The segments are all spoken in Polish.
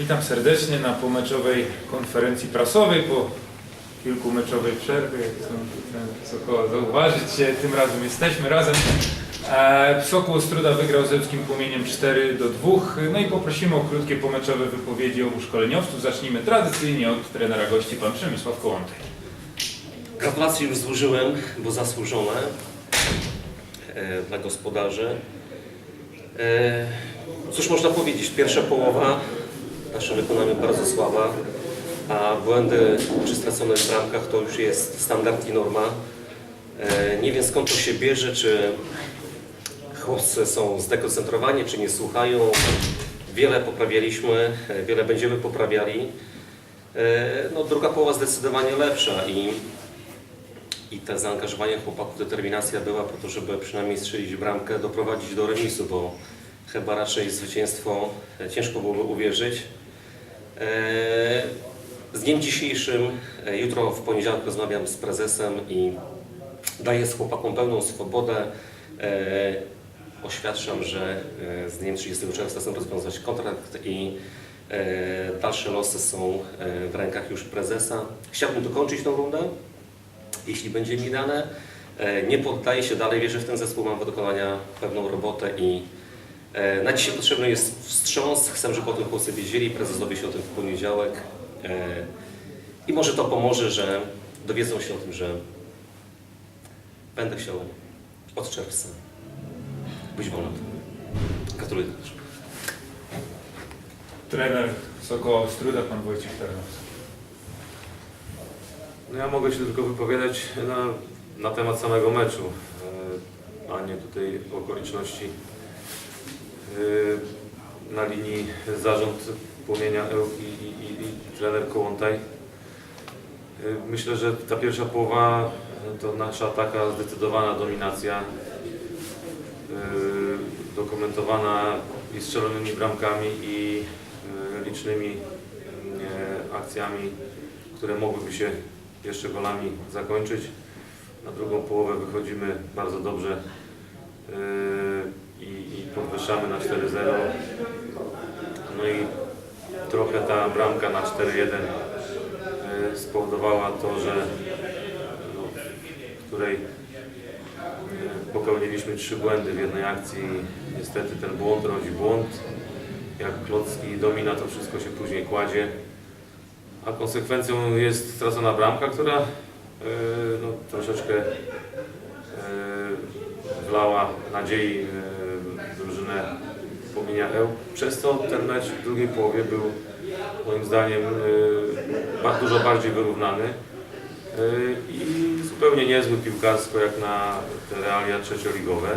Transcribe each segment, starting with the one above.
Witam serdecznie na pomeczowej konferencji prasowej po kilkumeczowej przerwie. Jak są wysoko zauważyć, tym razem jesteśmy razem. E, Sokół Ostruda wygrał z Lubskim Płomieniem 4 do 2. No i poprosimy o krótkie pomeczowe wypowiedzi obu szkoleniowców. Zacznijmy tradycyjnie od trenera gości, pan Przemysław Kołątaj. Gratulacje już złożyłem, bo zasłużone e, dla gospodarzy. E, cóż można powiedzieć, pierwsza połowa w naszym wykonaniu bardzo słaba, a błędy przy straconych bramkach to już jest standard i norma. E, nie wiem skąd to się bierze, czy chłopcy są zdekoncentrowani, czy nie słuchają. Wiele poprawialiśmy, e, wiele będziemy poprawiali. E, No, druga połowa zdecydowanie lepsza i i te zaangażowanie chłopaków, determinacja była po to, żeby przynajmniej strzelić bramkę, doprowadzić do remisu, bo chyba raczej zwycięstwo e, ciężko byłoby uwierzyć. E, Z dniem dzisiejszym, e, jutro w poniedziałek rozmawiam z prezesem i daję chłopakom pełną swobodę. Oświadczam, że z dniem 30 czerwca chcę rozwiązać kontrakt i dalsze losy są w rękach już prezesa. Chciałbym dokończyć tą rundę jeśli będzie mi dane. Nie poddaję się dalej, wierzę w ten zespół, mam do dokonania pewną robotę i na dzisiaj potrzebny jest wstrząs. Chcę, żeby o tym chłopcy wiedzieli, prezes dowie się o tym w poniedziałek E, i może to pomoże, że dowiedzą się o tym, że będę chciał od czerwca być wolny. Gratuluję. Trener Sokoła Ostruda, pan Wojciech Tarnowski. No ja mogę się tylko wypowiadać na, na temat samego meczu, e, a nie tutaj okoliczności. E, Na linii zarząd Płomienia Ełk i, i, i, trener Kołątaj. E, Myślę, że ta pierwsza połowa to nasza taka zdecydowana dominacja, e, dokumentowana i strzelonymi bramkami i licznymi akcjami, które mogłyby się jeszcze golami zakończyć. Na drugą połowę wychodzimy bardzo dobrze i, i podwyższamy na 4-0. No i trochę ta bramka na 4-1 yy, spowodowała to, że no, w której yy, popełniliśmy trzy błędy w jednej akcji. Niestety ten błąd rodzi błąd. Jak klocki domina, to wszystko się później kładzie a konsekwencją jest stracona bramka, która e, no, troszeczkę e, wlała nadziei e, drużynę Eł. Przez to ten mecz w drugiej połowie był moim zdaniem ba- dużo bardziej wyrównany e, i zupełnie niezły piłkarsko jak na te realia trzecioligowe. E,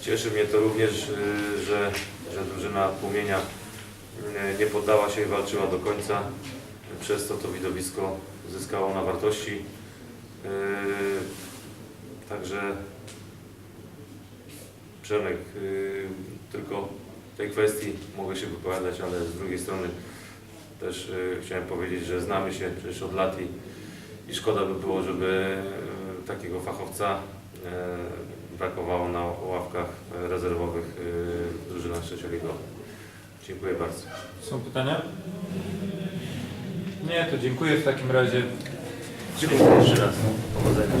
Cieszy mnie to również, że, że drużyna Płomienia nie- poddała się i walczyła do końca. Przez to to widowisko zyskało na wartości. Także Przemek, yy, tylko w tej kwestii mogę się wypowiadać, ale z drugiej strony też yy, chciałem powiedzieć, że znamy się przecież od lat i, i szkoda by było, żeby yy, takiego fachowca brakowało na ławkach rezerwowych w drużynach trzecioligowych. Dziękuję bardzo. Są pytania? Nie, to dziękuję w takim razie. Dziękuję jeszcze raz. Powodzenia.